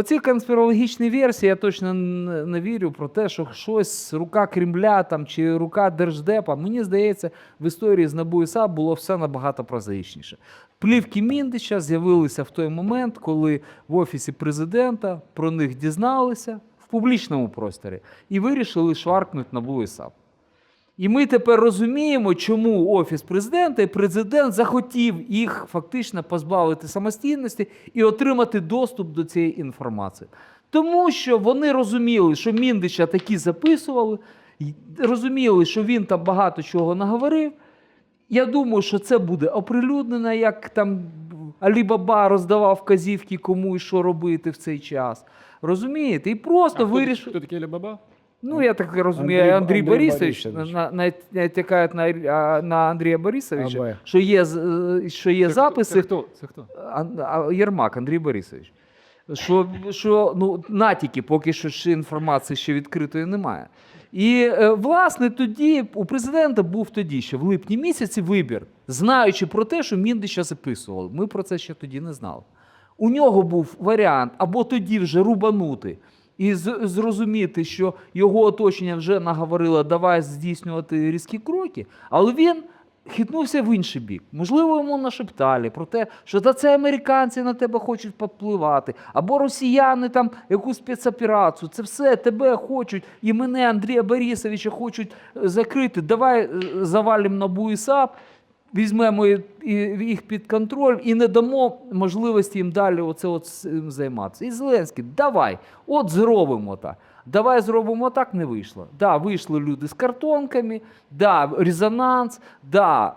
Оці конспірологічні версії, я точно не, вірю про те, що щось рука Кремля там, чи рука Держдепа. Мені здається, в історії з НАБУ і було все набагато прозаїчніше. Плівки Міндича з'явилися в той момент, коли в офісі президента про них дізналися в публічному просторі і вирішили шваркнути НАБУ і САП. І ми тепер розуміємо, чому Офіс президента і президент захотів їх фактично позбавити самостійності і отримати доступ до цієї інформації. Тому що вони розуміли, що Міндича такі записували, розуміли, що він там багато чого наговорив. Я думаю, що це буде оприлюднено, як там Алібаба роздавав вказівки, кому і що робити в цей час. Розумієте? І просто вирішив. хто такий Алібаба? Ну, я так розумію, Андрій- Андрій, Борисович, Борисович. на, на, натякають на, на Андрія Борисовича, АБ. що є, що є Це записи. Хто, це хто? Це хто? А, Єрмак, Андрій Борисович. Що, що ну, натяки, поки що ще інформації ще відкритої немає. І е, власне тоді у президента був тоді ще в липні місяці вибір, знаючи про те, що Міндича записували. Ми про це ще тоді не знали. У нього був варіант або тоді вже рубанути і зрозуміти, що його оточення вже наговорило, давай здійснювати різкі кроки, але він хитнувся в інший бік. Можливо, йому нашептали про те, що та це американці на тебе хочуть попливати, або росіяни там якусь спецоперацію. Це все тебе хочуть, і мене, Андрія Борисовича, хочуть е, закрити. Давай е, завалимо НАБУ і САП, візьмемо їх під контроль і не дамо можливості їм далі оце от займатися. І Зеленський, давай, от зробимо так. Давай зробимо так, не вийшло. Да, вийшли люди з картонками, да, резонанс, да,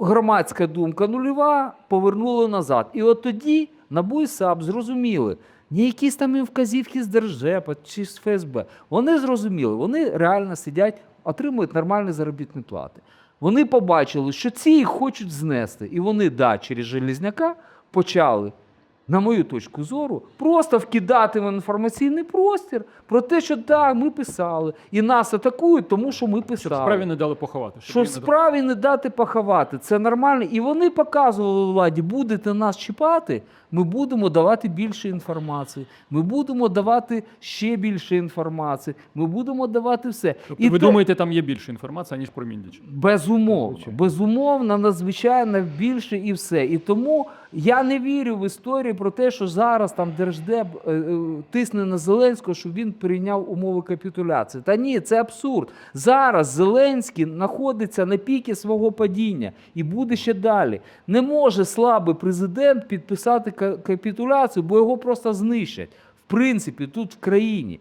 громадська думка нульова, повернули назад. І от тоді НАБУ і САП зрозуміли, не якісь там вказівки з Держепа чи з ФСБ. Вони зрозуміли, вони реально сидять, отримують нормальні заробітні плати. Вони побачили, що ці їх хочуть знести. І вони, да, через Железняка почали, на мою точку зору, просто вкидати в інформаційний простір про те, що так, ми писали, і нас атакують, тому що ми писали. Щоб справі не дали поховати. щоб Що її в не дали- справі не дати поховати, це нормально. І вони показували владі, будете нас чіпати, ми будемо давати більше інформації, ми будемо давати ще більше інформації, ми будемо давати все. Тобто ви то- думаєте, там є більше інформації, ніж про Міндіча? Безумовно, безумовно, надзвичайно більше і все. І тому я не вірю в історію про те, що зараз там Держдеп е, е, тисне на Зеленського, щоб він прийняв умови капітуляції. Та ні, це абсурд. Зараз Зеленський знаходиться на піки свого падіння і буде ще далі. Не може слабий президент підписати капітуляцію, бо його просто знищать. В принципі, тут в країні.